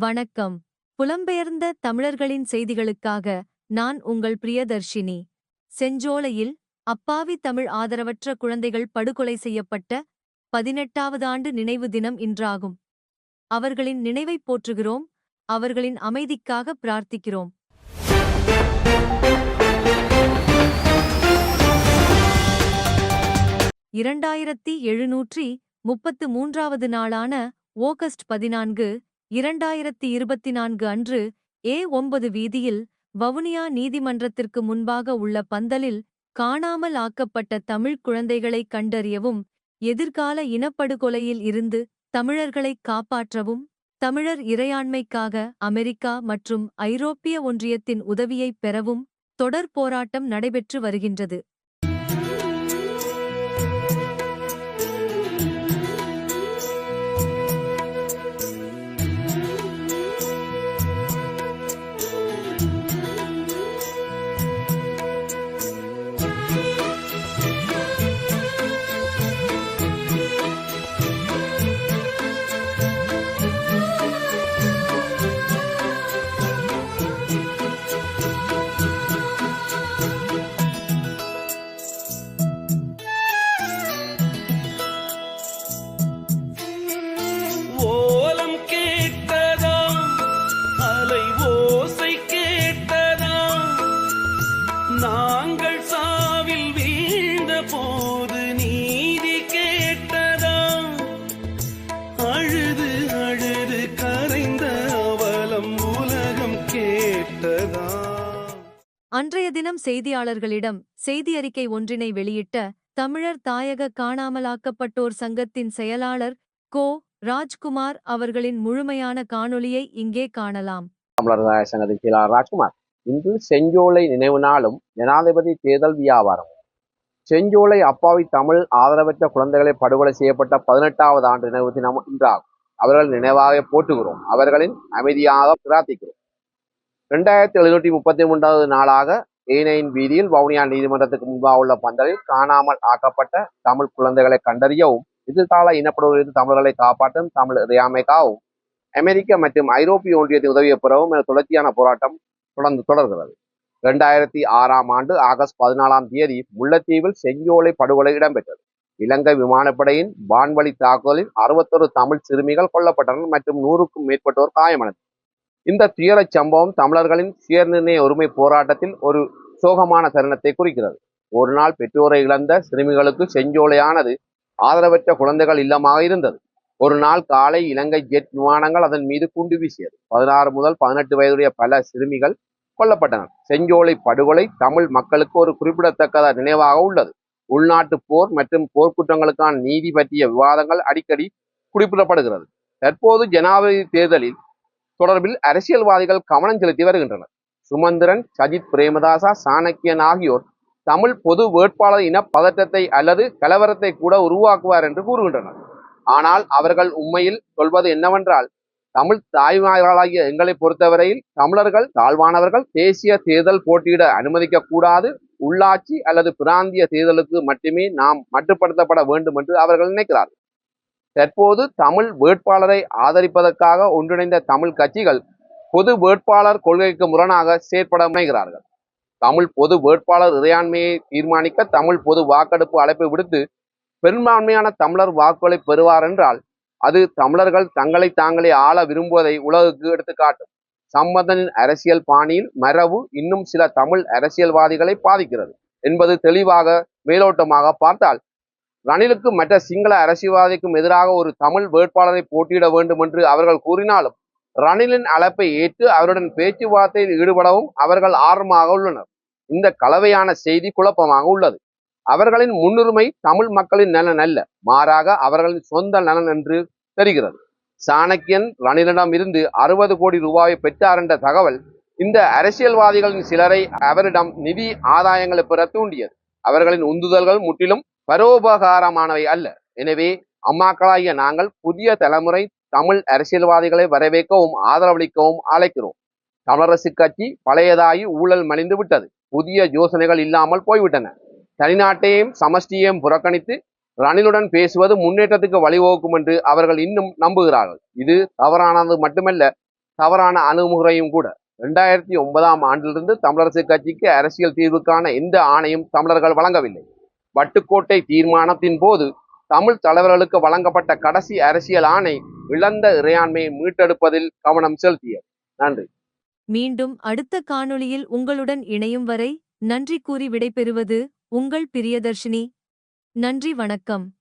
வணக்கம். புலம்பெயர்ந்த தமிழர்களின் செய்திகளுக்காக நான் உங்கள் பிரியதர்ஷினி. செஞ்சோலையில் அப்பாவி தமிழ் ஆதரவற்ற குழந்தைகள் படுகொலை செய்யப்பட்ட பதினெட்டாவது ஆண்டு நினைவு தினம் இன்றாகும். அவர்களின் நினைவைப் போற்றுகிறோம். அவர்களின் அமைதிக்காக பிரார்த்திக்கிறோம். இரண்டாயிரத்தி எழுநூற்றி முப்பத்து மூன்றாவது நாளான ஓகஸ்ட் பதினான்கு இரண்டாயிரத்தி இருபத்தி நான்கு அன்று ஏ ஒன்பது வீதியில் வவுனியா நீதிமன்றத்திற்கு முன்பாக உள்ள பந்தலில் காணாமல் ஆக்கப்பட்ட தமிழ்க் குழந்தைகளை கண்டறியவும் எதிர்கால இனப்படுகொலையில் இருந்து தமிழர்களை காப்பாற்றவும் தமிழர் இறையாண்மைக்காக அமெரிக்கா மற்றும் ஐரோப்பிய ஒன்றியத்தின் உதவியைப் பெறவும் தொடர் போராட்டம் நடைபெற்று வருகின்றது. அன்றைய தினம் செய்தியாளர்களிடம் செய்தியறிக்கை ஒன்றினை வெளியிட்ட தமிழர் தாயக காணாமலாக்கப்பட்டோர் சங்கத்தின் செயலாளர் கோ. ராஜ்குமார் அவர்களின் முழுமையான காணொலியை இங்கே காணலாம். தமிழர் தாயக சங்கத்தின் செயலாளர் ராஜ்குமார் இன்று செஞ்சோலை நினைவு நாளும் ஜனாதிபதி தேர்தல் வியாபாரம் செஞ்சோலை அப்பாவி தமிழ் ஆதரவற்ற குழந்தைகளை படுகொலை செய்யப்பட்ட பதினெட்டாவது ஆண்டு நினைவு தினம் இன்றாகும். அவர்கள் நினைவாக போட்டுகிறோம் அவர்களின் அமைதியாக பிரார்த்திக்கிறோம். இரண்டாயிரத்தி எழுநூற்றி முப்பத்தி மூன்றாவது நாளாக ஏனையின் வீதியில் வவுனியா நீதிமன்றத்துக்கு முன்பாக உள்ள பந்தலில் காணாமல் ஆக்கப்பட்ட தமிழ் குழந்தைகளை கண்டறியவும் எதிர்கால இனப்படுவதற்கு தமிழர்களை காப்பாற்றும் தமிழ் இறையாமைக்காகவும் அமெரிக்க மற்றும் ஐரோப்பிய ஒன்றியத்தின் உதவிய பிறகும் என தொடர்ச்சியான போராட்டம் தொடர்ந்து தொடர்கிறது. இரண்டாயிரத்தி ஆறாம் ஆண்டு ஆகஸ்ட் பதினாலாம் தேதி முல்லைத்தீவில் செஞ்சோலை படுகொலை இடம்பெற்றது. இலங்கை விமானப்படையின் வான்வழி தாக்குதலில் அறுபத்தொரு தமிழ் சிறுமிகள் கொல்லப்பட்டனர் மற்றும் நூறுக்கும் மேற்பட்டோர் காயமடைந்தனர். இந்த துயரச் சம்பவம் தமிழர்களின் சுயநிர்ணய உரிமை போராட்டத்தில் ஒரு சோகமான தருணத்தை குறிக்கிறது. ஒரு நாள் பெற்றோரை இழந்த சிறுமிகளுக்கு செஞ்சோலையானது ஆதரவற்ற குழந்தைகள் இல்லமாக இருந்தது. ஒரு நாள் காலை இலங்கை ஜெட் விமானங்கள் அதன் மீது குண்டு வீசியது. பதினாறு முதல் பதினெட்டு வயதுடைய பல சிறுமிகள் கொல்லப்பட்டனர். செஞ்சோலை படுகொலை தமிழ் மக்களுக்கு ஒரு குறிப்பிடத்தக்க நினைவாக உள்ளது. உள்நாட்டு போர் மற்றும் போர்க்குற்றங்களுக்கான நீதி பற்றிய விவாதங்கள் அடிக்கடி குறிப்பிடப்படுகிறது. தற்போது ஜனாதிபதி தேர்தலில் தொடர்பில் அரசியல்வாதிகள் கவனம் செலுத்தி வருகின்றனர். சுமந்திரன் சஜித் பிரேமதாசா சாணக்கியன் ஆகியோர் தமிழ் பொது வேட்பாளர் இன பதற்றத்தை அல்லது கலவரத்தை கூட உருவாக்குவார் என்று கூறுகின்றனர். ஆனால் அவர்கள் உண்மையில் சொல்வது என்னவென்றால் தமிழ் தாய்மார்களாகிய எங்களை பொறுத்தவரையில் தமிழர்கள் தாழ்வானவர்கள் தேசிய தேர்தல் போட்டியிட அனுமதிக்க கூடாது உள்ளாட்சி அல்லது பிராந்திய தேர்தலுக்கு மட்டுமே நாம் மட்டுப்படுத்தப்பட வேண்டும் என்று அவர்கள் நினைக்கிறார்கள். தற்போது தமிழ் வேட்பாளரை ஆதரிப்பதற்காக ஒன்றிணைந்த தமிழ் கட்சிகள் பொது வேட்பாளர் கொள்கைக்கு முரணாக செயற்பட முனைகிறார்கள். தமிழ் பொது வேட்பாளர் இறையாண்மையை தீர்மானிக்க தமிழ் பொது வாக்கெடுப்பு அழைப்பு விடுத்து பெரும்பான்மையான தமிழர் வாக்குகளை பெறுவார் என்றால் அது தமிழர்கள் தங்களை தாங்களே ஆள விரும்புவதை உலகுக்கு எடுத்துக்காட்டும். சம்பந்தனின் அரசியல் பாணியில் மரபு இன்னும் சில தமிழ் அரசியல்வாதிகளை பாதிக்கிறது என்பது தெளிவாக மேலோட்டமாக பார்த்தால் ரணிலுக்கும் மற்ற சிங்கள அரசியல்வாதிக்கும் எதிராக ஒரு தமிழ் வேட்பாளரை போட்டியிட வேண்டும் என்று அவர்கள் கூறினாலும் ரணிலின் அழைப்பை ஏற்று அவருடன் பேச்சுவார்த்தையில் ஈடுபடவும் அவர்கள் ஆர்வமாக உள்ளனர். இந்த கலவையான செய்தி குழப்பமாக உள்ளது. அவர்களின் முன்னுரிமை தமிழ் மக்களின் நலன் அல்ல மாறாக அவர்களின் சொந்த நலன் என்று தெரிகிறது. சாணக்கியன் ரணிலிடம் இருந்து அறுபது கோடி ரூபாயை பெற்றார் என்ற தகவல் இந்த அரசியல்வாதிகளின் சிலரை அவரிடம் நிதி ஆதாயங்களை பெற தூண்டியது. அவர்களின் உந்துதல்கள் முற்றிலும் பரோபகாரமானவை அல்ல. எனவே அம்மாக்களாகிய நாங்கள் புதிய தலைமுறை தமிழ் அரசியல்வாதிகளை வரவேற்கவும் ஆதரவளிக்கவும் அழைக்கிறோம். தமிழரசு கட்சி பழையதாகி ஊழல் மலிந்து விட்டது. புதிய யோசனைகள் இல்லாமல் போய்விட்டன. தனிநாட்டையும் சமஷ்டியையும் புறக்கணித்து ரணிலுடன் பேசுவது முன்னேற்றத்துக்கு வழிவகுக்கும் என்று அவர்கள் இன்னும் நம்புகிறார்கள். இது தவறானது மட்டுமல்ல தவறான அணுகுமுறையும் கூட. இரண்டாயிரத்தி ஒன்பதாம் ஆண்டிலிருந்து தமிழரசு கட்சிக்கு அரசியல் தீர்வுக்கான எந்த ஆணையும் தமிழர்கள் வழங்கவில்லை. வட்டுக்கோட்டை தீர்மானத்தின் போது தமிழ் தலைவர்களுக்கு வழங்கப்பட்ட கடைசி அரசியல் ஆணை இழந்த இறையாண்மையை மீட்டெடுப்பதில் கவனம் செலுத்தியது. நன்றி. மீண்டும் அடுத்த காணொளியில் உங்களுடன் இணையும் வரை நன்றி கூறி விடைபெறுவது உங்கள் பிரியதர்ஷினி. நன்றி வணக்கம்.